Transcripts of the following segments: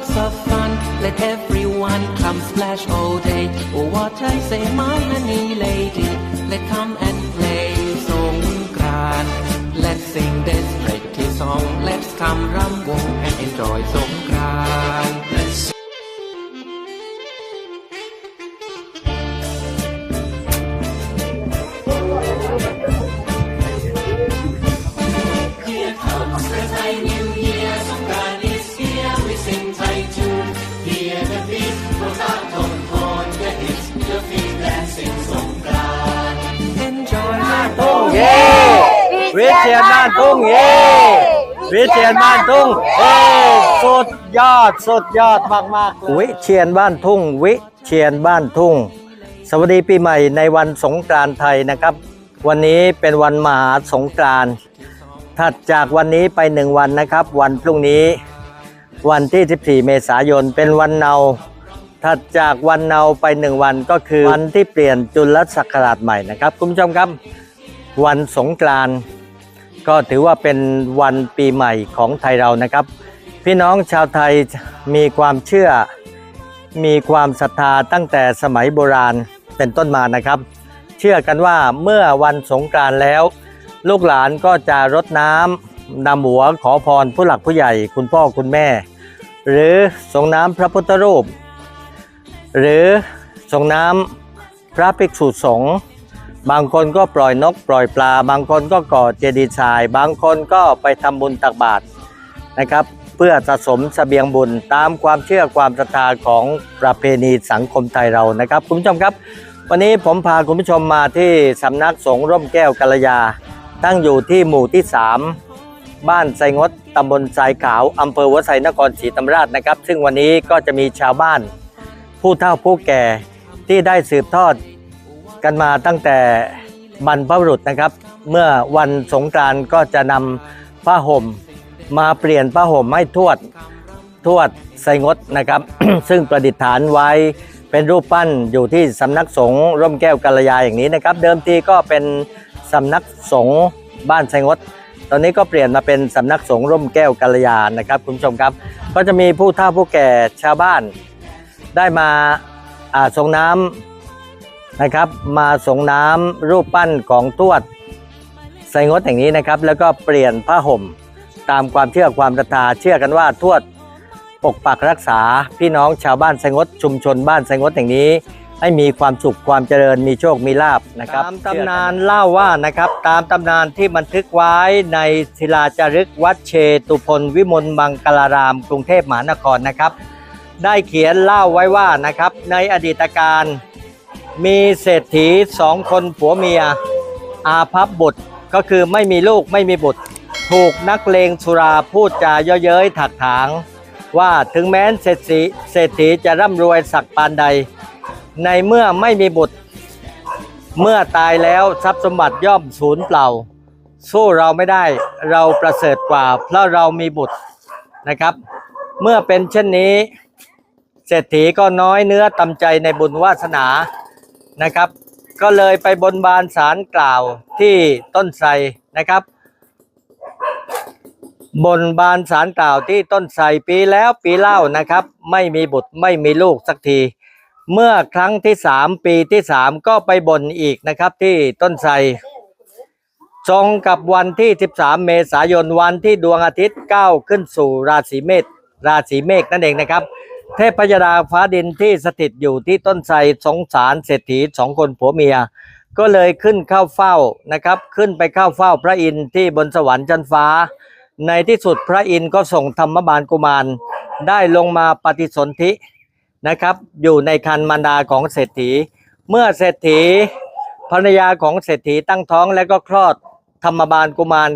lots of fun. Let everyone come splash all day. Oh, what I say, my honey lady. Let come and play Songkran. Let's sing this pretty song. Let's come rum wong and enjoy Songkran. Let's Here comes วิเชียนบ้านทุ่งเย่วิเชียนบ้านทุ่งเอ้สุดยอดสุดยอดมากมากๆวิเชียนบ้านทุ่ง วิเชียนบ้านทุ่ง สวัสดีปีใหม่ในวันสงกรานต์ไทยนะครับ วันนี้เป็นวันมหาสงกรานต์ถัดจากวันนี้ไปหนึ่งวันนะครับ วันพรุ่งนี้วันที่ 14 เมษายนเป็นวันเนาถัดจากวันเนาไปหนึ่งวันก็คือวันที่เปลี่ยนจุลศักราชใหม่นะครับ คุณผู้ชมครับ วันสงกรานต์ ก็ถือว่าเป็นวันปีใหม่ของไทยเรานะครับ พี่น้องชาวไทยมีความเชื่อ มีความศรัทธาตั้งแต่สมัยโบราณเป็นต้นมานะครับ เชื่อกันว่าเมื่อวันสงกรานต์แล้ว ลูกหลานก็จะรดน้ำนำหัวขอพรผู้หลักผู้ใหญ่คุณพ่อคุณแม่ หรือส่งน้ำพระพุทธรูป หรือส่งน้ำพระภิกษุสงฆ์ บางคนก็ปล่อยนกปล่อยปลา บางคนก็ก่อเจดีย์ทราย บางคนก็ไปทำบุญตักบาตรนะครับ เพื่อสะสมเสบียงบุญตามความเชื่อความศรัทธาของประเพณีสังคมไทยเรานะครับ คุณผู้ชมครับ วันนี้ผมพาคุณผู้ชมมาที่สำนักสงฆ์ร่มแก้วกัลยา ตั้งอยู่ที่หมู่ที่ 3 บ้านไซงดตำบลทรายขาวอำเภอวัดไซนครศรีธรรมราชนะครับ ซึ่งวันนี้ก็จะมีชาวบ้าน ผู้เฒ่าผู้แก่ที่ได้สืบทอด กันมาตั้งแต่บรรพบุรุษนะครับ เมื่อวันสงกรานต์ก็จะนำผ้าห่ม มาเปลี่ยนผ้าห่มให้ทวดทวดไซงดนะครับ ซึ่งประดิษฐานไว้เป็นรูปปั้นอยู่ที่สำนักสงฆ์ร่มแก้วกัลยาอย่างนี้นะครับ เดิมทีก็เป็นสำนักสงฆ์บ้านไซงดตอนนี้ก็เปลี่ยนมาเป็นสำนักสงฆ์ร่มแก้วกัลยานะครับคุณผู้ชมครับ ก็จะมีผู้เฒ่าผู้แก่ชาวบ้าน ได้มาอาส่งน้ำ นะครับ มาส่งน้ำรูปปั้นของทวดไซงดแห่งนี้นะครับ แล้วก็เปลี่ยนผ้าห่ม ตามความเชื่อความศรัทธาเชื่อกันว่าทวดปกปักรักษาพี่น้องชาวบ้านไซงดชุมชนบ้านไซงดแห่งนี้ ให้มีความสุขความเจริญมีโชคมีลาบนะครับตามตำนานเล่าว่านะครับ ตามตำนานที่บันทึกไว้ในศิลาจารึกวัดเชตุพนวิมลมังกลาราม กรุงเทพมหานครนะครับ ได้เขียนเล่าไว้ว่านะครับในอดีตการ มีเศรษฐีสองคนผัวเมีย อาภัพบุตรก็คือไม่มีลูกไม่มีบุตร ถูกนักเลงสุราพูดจาเย่อเย้ยถักถาง ว่าถึงแม้นเศรษฐีเศรษฐีจะร่ำรวยสักปานใด ในเมื่อไม่มีบุตร เมื่อตายแล้วทรัพย์สมบัติย่อมสูญเปล่า สู้เราไม่ได้เราประเสริฐกว่า เพราะเรามีบุตรนะครับ เมื่อเป็นเช่นนี้ เศรษฐีก็น้อยเนื้อตำใจในบุญวาสนา นะครับ ก็เลยไปบนบานสารกล่าวที่ต้นไทรนะครับ บนบานสารกล่าวที่ต้นไทรปีแล้วปีเล่านะครับ ไม่มีบุตรไม่มีลูกสักที เมื่อครั้งที่สามปีที่สามก็ไปบนอีกนะครับที่ต้นไทรตรงกับวันที่ 13 เมษายนวันที่ดวงอาทิตย์ก้าวขึ้นสู่ราศีเมษราศีเมฆนั่นเองนะครับ เทพยดาฟ้าดินที่สถิตอยู่ที่ต้นไทรสงสารเศรษฐีสองคนผัวเมีย ก็เลยขึ้นเข้าเฝ้านะครับ ขึ้นไปเข้าเฝ้าพระอินทร์ที่บนสวรรค์ชั้นฟ้า ในที่สุดพระอินทร์ก็ส่งธรรมบาลกุมารได้ลงมาปฏิสนธินะครับ อยู่ในคันมารดาของเศรษฐี เมื่อเศรษฐีภรรยาของเศรษฐีตั้งท้องและก็คลอดธรรมบาลกุมาร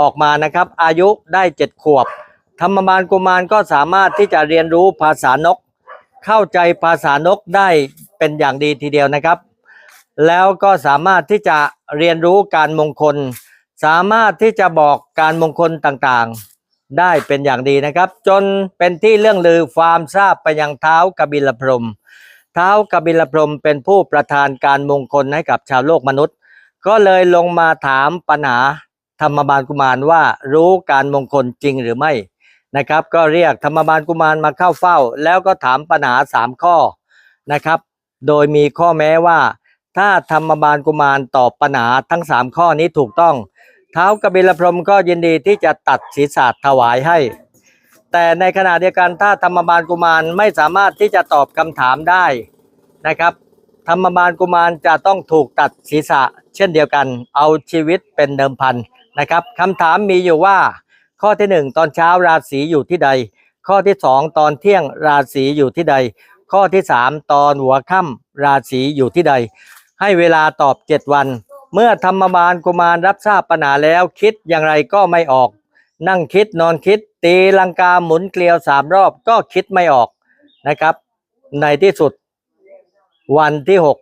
ออกมานะครับ อายุได้เจ็ดขวบ ธรรมบาลกุมารก็สามารถที่จะเรียนรู้ภาษานก เข้าใจภาษานกได้เป็นอย่างดีทีเดียวนะครับ แล้วก็สามารถที่จะเรียนรู้การมงคล สามารถที่จะบอกการมงคลต่างๆ ได้เป็นอย่างดีนะครับ จนเป็นที่เรื่องลือความทราบไปยังเท้ากบิลพรมเท้ากบิลพรมเป็นผู้ประทานการมงคลให้กับชาวโลกมนุษย์ ก็เลยลงมาถามปัญหาธรรมบาลกุมารว่ารู้การมงคลจริงหรือไม่ นะครับ ก็เรียกธรรมบาลกุมารมาเข้าเฝ้า แล้วก็ถามปัญหาสามข้อนะครับ โดยมีข้อแม้ว่า ถ้าธรรมบาลกุมารตอบปัญหาทั้งสามข้อนี้ถูกต้อง เท้ากบิลพรหมก็ยินดีที่จะตัดศีรษะถวายให้ แต่ในขณะเดียวกันถ้าธรรมบาลกุมารไม่สามารถที่จะตอบคำถามได้นะครับธรรมบาลกุมารจะต้องถูกตัดศีรษะ เช่นเดียวกัน เอาชีวิตเป็นเดิมพันนะครับคำถามมีอยู่ว่า ข้อที่หนึ่งตอนเช้าราศีอยู่ที่ใด ข้อที่สองตอนเที่ยงราศีอยู่ที่ใด ข้อที่สามตอนหัวค่ำราศีอยู่ที่ใด ให้เวลาตอบเจ็ดวัน เมื่อธรรมบาลกุมารรับทราบปัญหาแล้วคิดอย่างไรก็ไม่ออก นั่งคิดนอนคิด ตีลังกาหมุนเกลียวสามรอบก็คิดไม่ออกนะครับ ในที่สุดวันที่หก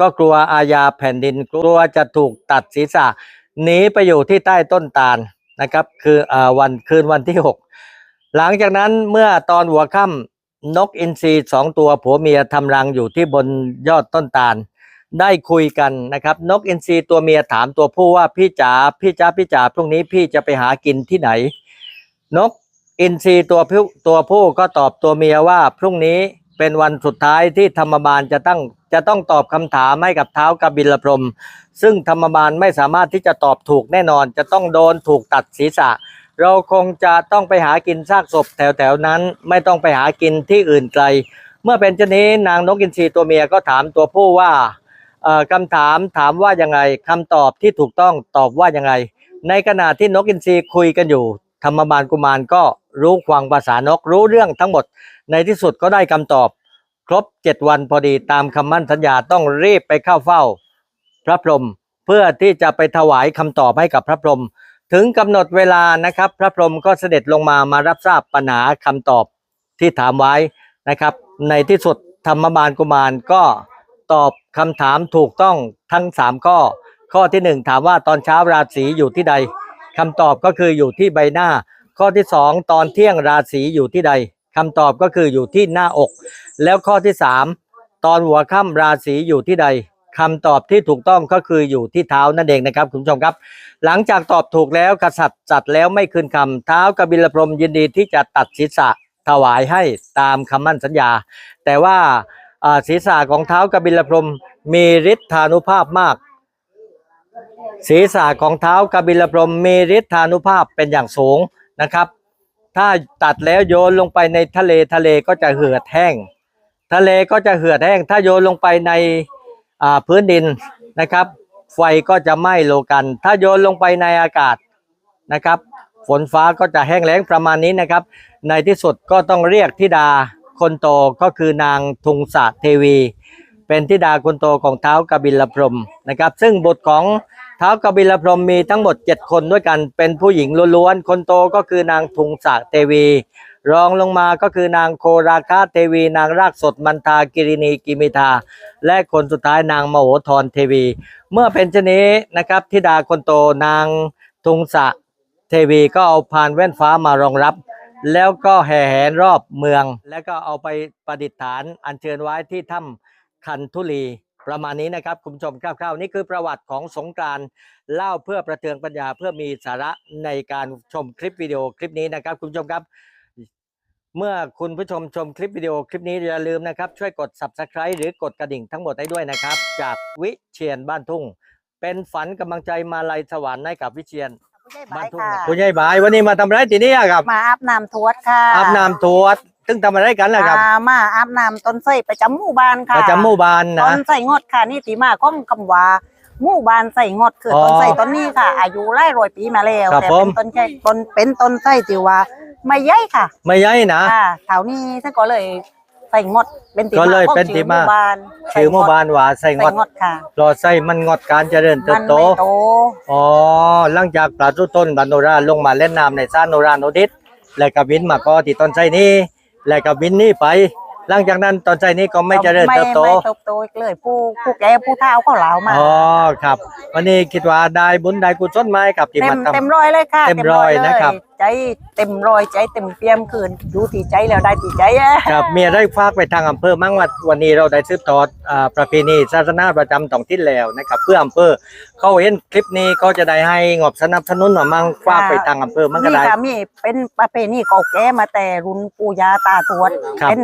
ก็กลัวอาญาแผ่นดิน กลัวจะถูกตัดศีรษะหนีไปอยู่ที่ใต้ต้นตาล นะครับ คืออาวันคืนวันที่หกหลังจากนั้นเมื่อตอนหัวค่ำนกอินทรีสองตัวผัวเมียทำรังอยู่ที่บนยอดต้นตาล ได้คุยกันนะครับ นกอินทรีตัวเมียถามตัวผู้ว่าพี่จ๋าพี่จ๋าพี่จ๋าพรุ่งนี้พี่จะไปหากินที่ไหน นกอินทรีตัวผู้ตัวผู้ก็ตอบตัวเมียว่าพรุ่งนี้ เป็นวันสุดท้ายที่ธรรมบาลจะต้องจะต้องตอบคำถามให้กับเท้ากบิลพรหมซึ่งธรรมบาลไม่สามารถที่จะตอบถูกแน่นอน จะต้องโดนถูกตัดศีรษะ เราคงจะต้องไปหากินซากศพแถวๆนั้น ไม่ต้องไปหากินที่อื่นไกล เมื่อเป็นเช่นนี้นางนกอินทรีตัวเมียก็ถามตัวผู้ว่าคำถามถามว่ายังไงคำตอบที่ถูกต้องตอบว่ายังไง ในขณะที่นกอินทรีคุยกันอยู่ ธรรมบาลกุมารก็รู้ควางภาษานกรู้เรื่องทั้งหมด ในที่สุดก็ได้คำตอบ ครบเจ็ดวันพอดีตามคำมั่นสัญญาต้องรีบไปเข้าเฝ้า พระพรหมเพื่อที่จะไปถวายคำตอบให้กับพระพรหมถึงกำหนดเวลานะครับ พระพรหมก็เสด็จลงมามารับทราบปัญหาคำตอบที่ถามไว้นะครับ ในที่สุดธรรมบาลกุมารก็ตอบคำถามถูกต้องทั้งสามข้อ ข้อที่หนึ่งถามว่าตอนเช้าราศีอยู่ที่ใดคำตอบก็คืออยู่ที่ใบหน้า ข้อที่สองตอนเที่ยงราศีอยู่ที่ใด คำตอบก็คืออยู่ที่หน้าอก แล้วข้อที่สามตอนหัวค่ำราศีอยู่ที่ใดคำตอบที่ถูกต้องก็คืออยู่ที่เท้านั่นเองนะครับคุณผู้ชมครับ หลังจากตอบถูกแล้วกษัตริย์จัดแล้วไม่คืนคำเท้ากบิลพรหมยินดีที่จะตัดศีรษะถวายให้ตามคำมั่นสัญญา แต่ว่าศีรษะของเท้ากบิลพรหมมีฤทธานุภาพมาก ศีรษะของเท้ากบิลพรหมมีฤทธานุภาพเป็นอย่างสูงนะครับ ถ้าตัดแล้วโยนลงไปในทะเลทะเลก็จะเหือดแห้ง ทะเลก็จะเหือดแห้ง ถ้าโยนลงไปในพื้นดินนะครับ ไฟก็จะไหม้โลกัน ถ้าโยนลงไปในอากาศนะครับ ฝนฟ้าก็จะแห้งแล้งประมาณนี้นะครับ ในที่สุดก็ต้องเรียกธิดาคนโตก็คือนางทุงสะเทวี เป็นธิดาคนโตของเท้าวกบิลพรมนะครับ ซึ่งบทของ ท้าวกบิลพรหมมีทั้งหมด 7 คนด้วยกันเป็นผู้หญิงล้วนๆ คนโตก็คือนางทุงสะเทวี รองลงมาก็คือนางโคราคาเทวี นางรากสดมันทากิรินีกิมิทา และคนสุดท้ายนางมโหธรเทวี เมื่อเป็นเช่นนี้นะครับธิดาคนโตนางทุงสะเทวีก็เอาพานแว่นฟ้ามารองรับ แล้วก็แห่แหนรอบเมือง แล้วก็เอาไปประดิษฐานอัญเชิญไว้ที่ถ้ำคันทุลี ประมาณนี้นะครับคุณผู้ชมคร่าวๆนี่คือประวัติของสงกรานต์เล่าเพื่อประเทืองปัญญาเพื่อมีสาระในการชมคลิปวิดีโอคลิปนี้นะครับคุณผู้ชมครับ เมื่อคุณผู้ชมชมคลิปวิดีโอคลิปนี้อย่าลืมนะครับ ช่วยกด subscribe หรือกดกระดิ่งทั้งหมดให้ด้วยนะครับ จากวิเชียนบ้านทุ่ง เป็นฝันกำลังใจมาลัยสวรรค์ให้กับวิเชียน ผู้ใหญ่บ้าบ้านนทุ่งค่ะ คุณยายบายวันนี้มาทำอะไรที่นี่อะครับ มาอาบน้ำทวดค่ะอาบน้ำทวด ซึ่งทำอะไรกันล่ะครับอ่ามาอาบน้ำต้นไส้ประจำหมู่บ้านค่ะประจำหมู่บ้านต้นะนไส้งดค่ะนี่ตีมาของคำว่าหมู่บ้านไส้งดคืออ๋อต้นไส้ต้นนี้ค่ะ อายุหลายร้อยปีมาแล้วครับแต่ผเป็มนต้นไส้ต้นเป็นต้นไส้ที่ว่าไม่ใหญ่ค่ะ ไม่ใหญ่นะค่ะแถวนี้ท่านก็เลยไส้งดเป็นตีก็มาเลยของเป็นชื่อที่หมามู่บ้านชื่อหมู่บ้านว่าไส้งไส้ดงดค่ะรอไส้มันงดการเจริญเติมับนโตไม่โตอ๋อหลังจากปลาทุต้นบันโนราลงมาเล่นน้ำในซ่านโนราโนดิตและกับวินมาก็ที่ต้นไส้นี้ และกับวินนี่ไป หลังจากนั้นต้นไส้นี้ก็ไม่เจริญเติบโตไม่เติบโตอีกเลยผู้ผู้แก่ผู้เฒ่าเขาเหลามาอ๋อครับ วันนี้คิดว่าได้บุญได้กุศลไหมกับที่เต็มามทำเต็มร้อยเลยค่ะเต็มร้อยนะครับจ ใจเต็มร้อยใจเต็มเปี่ยมคืนดูตีใจแล้วได้ตีใจอะครับมีอะไรฝากไปทางอำเภอมั่งว่าวันนี้เราได้สืบทอดอ่าประเพณีศาสนาประจำท้องถิ่นแล้วนะครับ เพื่ออำเภอเขาเห็นคลิปนี้ก็จะได้ให้งบสนับสนุนหน่อยมั่งฝากไปทางอำเภอมั่งก็นี่ได้ค่ะมีเป็นประเพณีเก่าแก่มาแต่รุ่นปู่ย่าตาทวดครับเป็น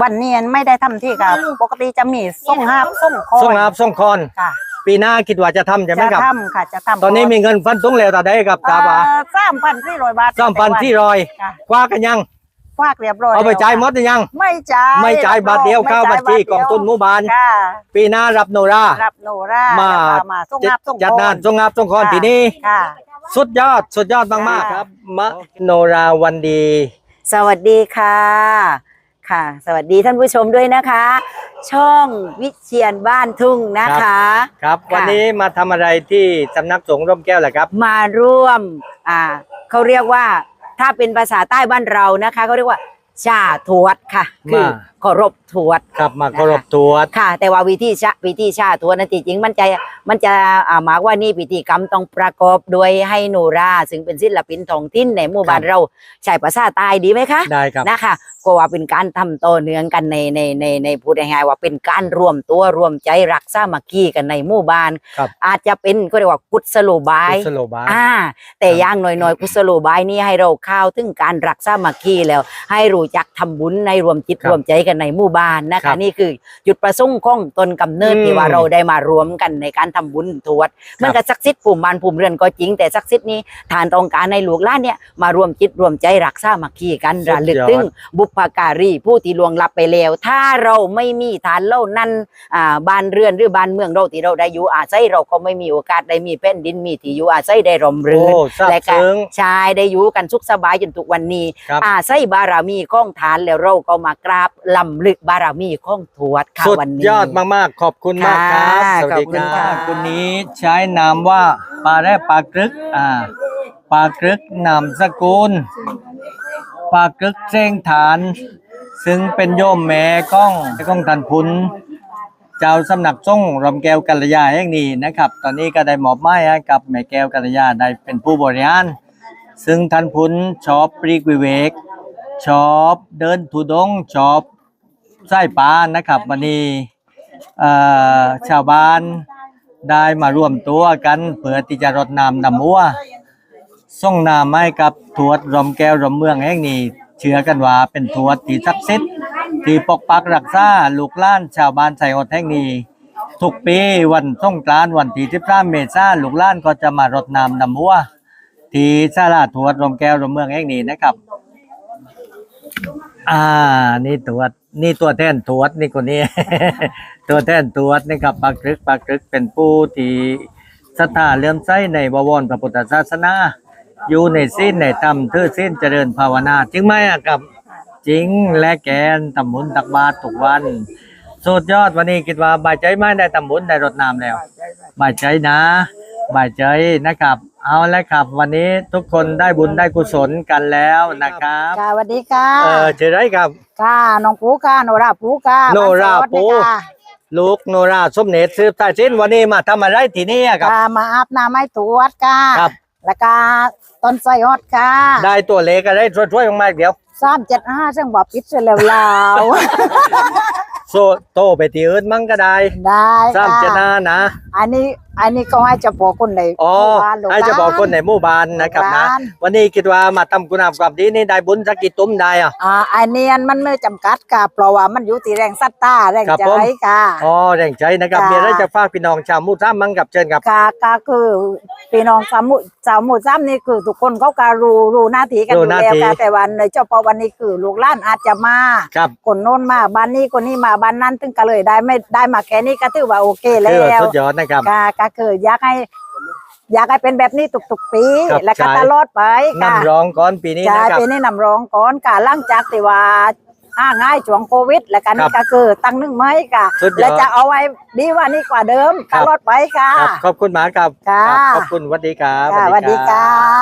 วันเนียนไม่ได้ทำที่ค่ะปกติจะมีส่งหาบส่งคอส่งอาบส่งคอนค่ะ ปีหน้าคิดว่าจะทำใช่ไหมจะครับ ทำค่ะจะทำตอนนี้มีเงินฟันทุงแล้วแต่ได้กับตาบาสามพันสี่ร้อยบาทสามพันที่รอยค่ะคว้ากันยัง ฝากเรียบร้อยเอาไปแล้วจ่ายหมดหรือยัง ไม่จ่ายไม่จ่ายบาทเดียวเข้าบัญชีกองทุนหมู่บ้าน ค่ะปีหน้ารับโนรา รับโนรามา แล้วก็มาส่งหาบส่งจัดงานคส่งอาบส่งคอนค่ะปีนี้ค่ะ สุดยอดสุดยอดมากๆค่ะครับ มะโนราวันดี สวัสดีค่ะ ค่ะ สวัสดีท่านผู้ชมด้วยนะคะ ช่องวิเชียนบ้านทุ่งนะคะ ครับค่ะวันนี้มาทำอะไรที่สำนักสงฆ์ร่มแก้วแหละครับ มาร่วมอ่าเขาเรียกว่าถ้าเป็นภาษาใต้บ้านเรานะคะเขาเรียกว่าชาทวดค่ะ คือมา เคารพทวด ครับมาเคารพตรวจค่ะ แต่ว่าวิธีชาวิธีชาทวดนั้นจริงๆมันจะมันจะอ่าหมายว่านี่พิธีกรรมต้องประกอบด้วยให้โนราซึ่งเป็นศิลปินท้องถิ่นในหมู่บ้านเราใช้ภาษาใต้ดีไหมคะได้ครับ นะคะก็ว่าเป็นการทำต่อเนื่องกันในในในในพูดง่ายๆว่าเป็นการรวมตัวรวมใจรักสามัคคีกันในหมู่บ้าน ครับ อาจจะเป็นก็เรียกว่ากุศโลบาย กุศโลบาย อ่าแต่ครับอย่างน้อยๆกุศโลบายนี้ให้เราเข้าวถึงการรักสามัคคีแล้ว ให้รู้จักทำบุญในรวมจิตครับ รวมใจกันในหมู่บ้านนะครัคะบนี่คือจุดประสงค์ของตนกำเนิดอืมที่ว่าเราได้มารวมกันในการทำบุญทวดมันก็ศักดิ์สิทธิ์ภูมิบ้านภูมิเรือนก็จริงแต่ศักดิ์สิทธิ์นี้ฐานต้องการในหลวงล้านเนี่ยมารวมจิตรวมใจรักสามัคคีกันระลึกถึงบุพการีผู้ที่ล่วงลับไปแล้ว ถ้าเราไม่มีฐานเล่านั้นอ่าบ้านเรือนหรือบ้านเมืองเราที่เราได้อยู่อาศัยเราก็ไม่มีโอกาสได้มีแผ่นดินมีที่อยู่อาศัยได้ร่มรื่นโอ้ทราบและก็ซึ้งชายได้อยู่กันสุขสบายจนทุกวันนี้ ครับอาศัยบารมีของฐานแล้วเราก็มากราบลำลึกบารมีของทวดค่ะสุดวันนี้ ยอดมากๆ ขอบคุณมากครับค่ะสวัสดีขอบคุคณรับค่ะคุณนี้ใช้นามว่าปาแรปากรึกอ่าปากรึกนามสกุลปากรึกเจ้งฐาน ซึ่งเป็นโยมแม่ก้องก้องทันพุนเจ้าสำนักส่งฆ์รำแก้วกัลยาแห่งนี้นะครับ ตอนนี้ก็ได้มอบหมายให้กับแม่แก้วกัลยาได้เป็นผู้บริหาร ซึ่งท่านพุนชอบปรีกวิเวก ชอบเดินทุดงค์ชอบ ไส้ปลานะครับวันนี้เอ่อชาวบ้านได้มาร่วมตัวกันเพื่อที่จะรดน้ำดำมัวส่งน้ำให้กับทวดรอมแก้วรอมเมืองแห่งนี้เชื่อกันว่าเป็นทวดที่ศักดิ์สิทธิ์ที่ปกปักรักษาลูกหล้านชาวบ้านไสอดแห่งนี้ทุกปีวันสงกรานต์วันที่13เมษายนลูกหล้านก็จะมารดน้ำดำมัวที่ศาลาทวดรอมแก้วรอมเมืองแห่งนี้นะครับ อ่า นี่ตรวจ นี่ตัวแทนตรวจนี่คนนี้ ตัวแทนตรวจนี่ครับปากรึกปากรึกเป็นผู้ที่ศรัทธาเลื่อมใสในบวรพระพุทธศาสนา อยู่ในสิ้นในธรรมเทือสิ้นเจริญภาวนาจริงไหมอะครับ จริงและแกนทำบุญตักบาตรทุกวันสุดยอดวันนี้คิดว่าบายใจไหมได้ทำบุญได้รดน้ำแล้วบายใจนะบายใจนะครับ เอาแล้วครับ วันนี้ทุกคนได้บุญได้กุศลกันแล้วนะครับค่ะสวัสดีค่ะเออเจอไรครับ ค่ะน้องปูค่ะโนราปูค่ะโนราบ้นสวัสดีปูค่ะลูกโนราสมเนตสืบสายสิ้นวันนี้มาทำอะไรที่นี่อะครับค่ะมาอาบน้ำให้ตรวจค่ะครับแล้วก็ต้นไทรฮอดค่ะ ได้ตัวเลขอะไรช่วยๆมากๆเดี๋ยวสามเจ็ดห้าซึ่งบอกปิดเสร็จแล้วลาวโซโตไปที่อื่นมั่งก็ได้ ได้สามค่ะเจดนานะ อันนี้ อันนี้ก็ให้เจะบอกคนในอ๋อหมู่บ้านลูกให้จะบอกคนในหมู่บ้านนะครับนะหมู่บ้านวันนี้คิดว่ามาทำคุณงามความดีนี่ได้บุญสักกี่ตุ้มได้อะอ่าอันเนี้ยมันไม่จำกัดค่ะเพราะว่ามันอยู่ที่แรงสัตตาแรงครับใจผมค่ะอ๋อแรงใจนะครับค่ะมีอะไรจะฝากพี่น้องชาวหมู่ซ้ำมั่งกับเชิญครับค่ะก็คือพี่น้องสามหมุสามหมู่ซ้ำนี่คือทุกคนเขาก็รู้รู้หน้าที่กันอรู้ยู่หน้าแล้วที่ค่ะแต่วันในเจ้าพอวันนี้คือลูกหล้านอาจจะมาครับคนโน้นมาบ้านนี้คนนี้มาบ้านนั้นถึงก็เลยได้ไม่ได้มาแค่นี้ก็ถือว่าโอเคแล้คือว่าวสุดยอดนะครับก็ก็คืออยากให้ อยากให้เป็นแบบนี้ทุกๆปี ครับและก็ใช่ ตลอดไปค่ะนำร้องก่อนปีนี้จะนะครับเป็นนี่นำรองก่อนค่ะหลังจากที่ว่าอ้าง่ายช่วงโควิด แล้วกันครันี่บก็คือตั้งหนึ่งไม้ค่ะ สุดยอด และจะเอาไว้ดีกว่านี้กว่าเดิมครัตบลอดไปค่ะ ครับขอบคุณหมากครับค่ะ ครับขอบคุณสวัสดีครับ ค่ะสวัสดีค่ะ